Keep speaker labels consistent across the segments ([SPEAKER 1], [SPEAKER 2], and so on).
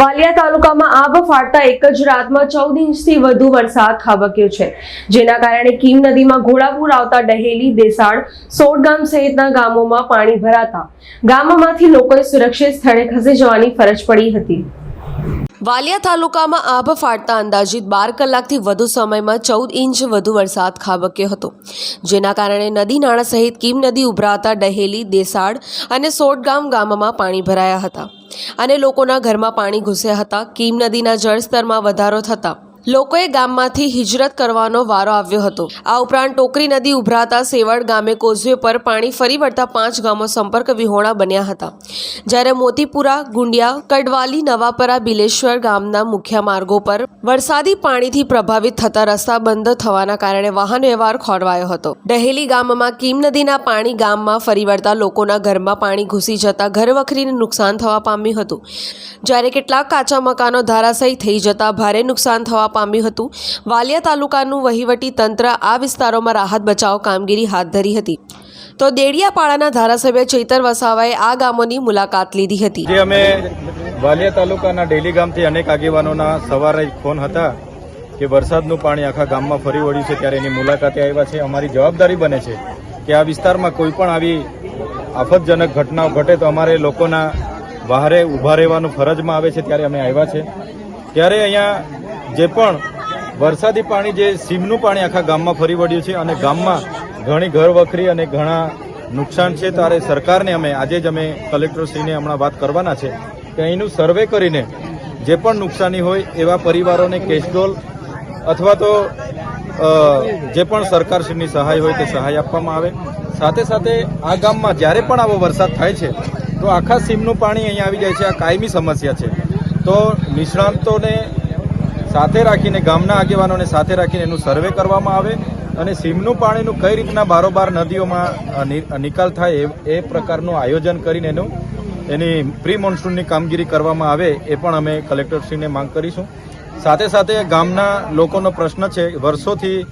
[SPEAKER 1] વાલિયા તાલુકામાં આબ ફાટતા એક જ રાતમાં ચૌદ ઇંચથી વધુ વરસાદ ખાબક્યો છે. જેના કારણે કીમ નદીમાં ઘોડાપુર આવતા ડહેલી દેસાડ સોડગામ સહિતના ગામોમાં પાણી ભરાતા ગામમાંથી લોકોએ સુરક્ષિત સ્થળે ખસી જવાની ફરજ પડી હતી. વાલિયા તાલુકામાં આભ ફાટતા અંદાજિત બાર કલાકથી વધુ સમયમાં ચૌદ ઇંચ વધુ વરસાદ ખાબક્યો હતો, જેના કારણે નદી નાળા સહિત કીમ નદી ઉભરાતા ડહેલી દેસાડ અને સોટગામ ગામમાં પાણી ભરાયા હતા અને લોકોના ઘરમાં પાણી ઘૂસ્યા હતા. કીમ નદીના જળસ્તરમાં વધારો થતા લોકોએ ગામમાંથી હિજરત કરવાનો વારો આવ્યો હતો. આ ઉપરાંત ટોકરી નદી ઉભરાતા સેવડ ગામે કોઝવે પર પાણી ફરી વળતા પાંચ ગામો સંપર્ક વિહોણા બન્યા હતા. જ્યારે મોતીપુરા, ગુંડિયા, કડવાલી, નવાપરા, બિલેશ્વર ગામના મુખ્ય માર્ગો પર વરસાદી પાણીથી પ્રભાવિત થતા રસ્તા બંધ થવાના કારણે વાહન વ્યવહાર ખોરવાયો હતો. ડહેલી ગામમાં કીમ નદીના પાણી ગામમાં ફરી વળતા લોકોના ઘરમાં પાણી ઘૂસી જતા ઘરવખરીને નુકસાન થવા પામ્યું હતું. જ્યારે કેટલાક કાચા મકાનો ધરાશયી થઈ જતા ભારે નુકસાન થવા પામ્યું હતું. વાલિયા તાલુકાનું વહીવટી તંત્ર આ વિસ્તારોમાં રાહત બચાવ કામગીરી હાથ ધરી હતી. તો દેડિયાપાડાના ધારાસભ્ય ચૈતર વસાવાએ આ ગામોની મુલાકાત લીધી હતી.
[SPEAKER 2] અમે વાલિયા તાલુકાના ડેલી ગામથી અનેક આગેવાનોના સવારે ફોન હતા કે વરસાદનું પાણી આખા ગામમાં ફરી વળ્યું છે ત્યારે એની મુલાકાતે આવ્યા છે. અમારી જવાબદારી બને છે કે આ વિસ્તારમાં કોઈ પણ આવી આફતજનક ઘટનાઓ ઘટે તો અમારે લોકોના બહારે ઊભા રહેવાનું ફરજમાં આવે છે ત્યારે અમે આવ્યા છે. ત્યારે અહીંયા જે પણ વરસાદી પાણી જે સીમનું પાણી આખા ગામમાં ફરી વળ્યું છે અને ગામમાં ઘણી ઘર વખરી અને ઘણા નુકસાન છે ત્યારે સરકારને અમે, આજે જ અમે કલેક્ટરશ્રીને હમણાં વાત કરવાના છે કે અહીંનું સર્વે કરીને જે પણ નુકસાની હોય એવા પરિવારોને કેશડોલ અથવા તો જે પણ સરકારશ્રીની સહાય હોય તે સહાય આપવામાં આવે. સાથે સાથે આ ગામમાં જ્યારે પણ આવો વરસાદ થાય છે, તો આખા સીમનું પાણી અહીંયા આવી જાય છે. આ કાયમી સમસ્યા છે. તો નિષ્ણાંતોને સાથે રાખીને, ગામના આગેવાનોને સાથે રાખીને એનું સર્વે કરવામાં આવે અને સીમનું પાણીનું કઈ રીતના બારોબાર નદીઓમાં નિકાલ થાય એ- પ્રકારનું આયોજન કરીને એનું, એની પ્રી મોન્સૂનની કામગીરી કરવામાં આવે એ પણ અમે કલેક્ટરશ્રીને માંગ કરીશું. સાથે સાથે ગામના લોકોનો પ્રશ્ન છે, વર્ષોથી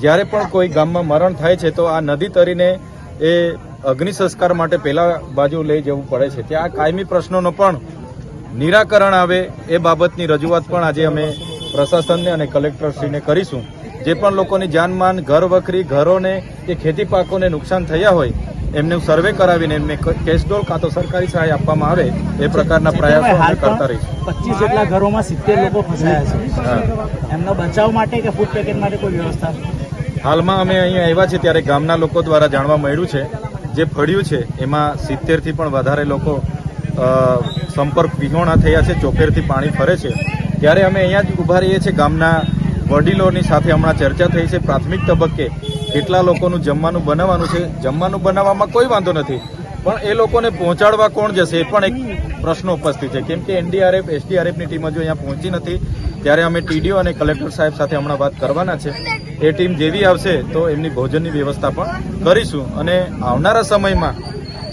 [SPEAKER 2] જ્યારે પણ કોઈ ગામમાં મરણ થાય છે તો આ નદી તરીને એ અગ્નિ સંસ્કાર માટે પહેલા બાજુ લઈ જવું પડે છે. ત્યાં કાયમી પ્રશ્નોનો પણ નિરાકરણ આવે એ બાબતની રજૂઆત પણ આજે અમે પ્રશાસનને અને કલેક્ટરશ્રીને કરીશું. જે પણ લોકોની જાનમાન ઘર વખરી ઘરોને કે ખેતી પાકોને નુકસાન થયા હોય એમનું સર્વે કરાવીને એમને કેશડોલ કાં તો સરકારી સહાય આપવામાં આવે એ પ્રકારના પ્રયાસો અમે કરતા રહીશું.
[SPEAKER 3] પચીસ જેટલા ઘરોમાં સિત્તેર લોકો ફસાયા છે. એમનો બચાવ માટે કે ફૂડ પેકેટ માટે કોઈ વ્યવસ્થા?
[SPEAKER 2] હાલમાં અમે અહીંયા આવ્યા છે ત્યારે ગામના લોકો દ્વારા જાણવા મળ્યું છે જે ફળ્યું છે એમાં સિત્તેરથી પણ વધારે લોકો સંપર્ક વિહોણા થયા છે ચોખેરથી પાણી ફરે છે. ત્યારે અમે અહીંયા જ ઊભા રહીએ છીએ. ગામના વડીલોની સાથે હમણાં ચર્ચા થઈ છે. પ્રાથમિક તબક્કે કેટલા લોકોનું જમવાનું બનાવવાનું છે? જમવાનું બનાવવામાં કોઈ વાંધો નથી. પણ એ લોકોને પહોંચાડવા કોણ જશે એ પણ એક પ્રશ્ન ઉપસ્થિત છે. કેમ કે એનડીઆરએફ, એસડીઆરએફની ટીમ હજુ અહીંયા પહોંચી નથી. ત્યારે અમે ટીડીઓ અને કલેક્ટર સાહેબ સાથે હમણાં વાત કરવાના છે. એ ટીમ જેવી આવશે તો એમની ભોજનની વ્યવસ્થા પણ કરીશું. અને આવનારા સમયમાં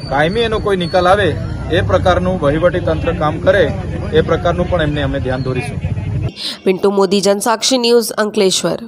[SPEAKER 2] કાયમી એનો કોઈ નિકાલ આવે એ પ્રકારનું વહીવટી તંત્ર કામ કરે, એ પ્રકારનું પણ એમને અમે ધ્યાન દોરીશું
[SPEAKER 1] પિન્ટુ મોદી, જનસાક્ષી ન્યૂઝ અંકલેશ્વર.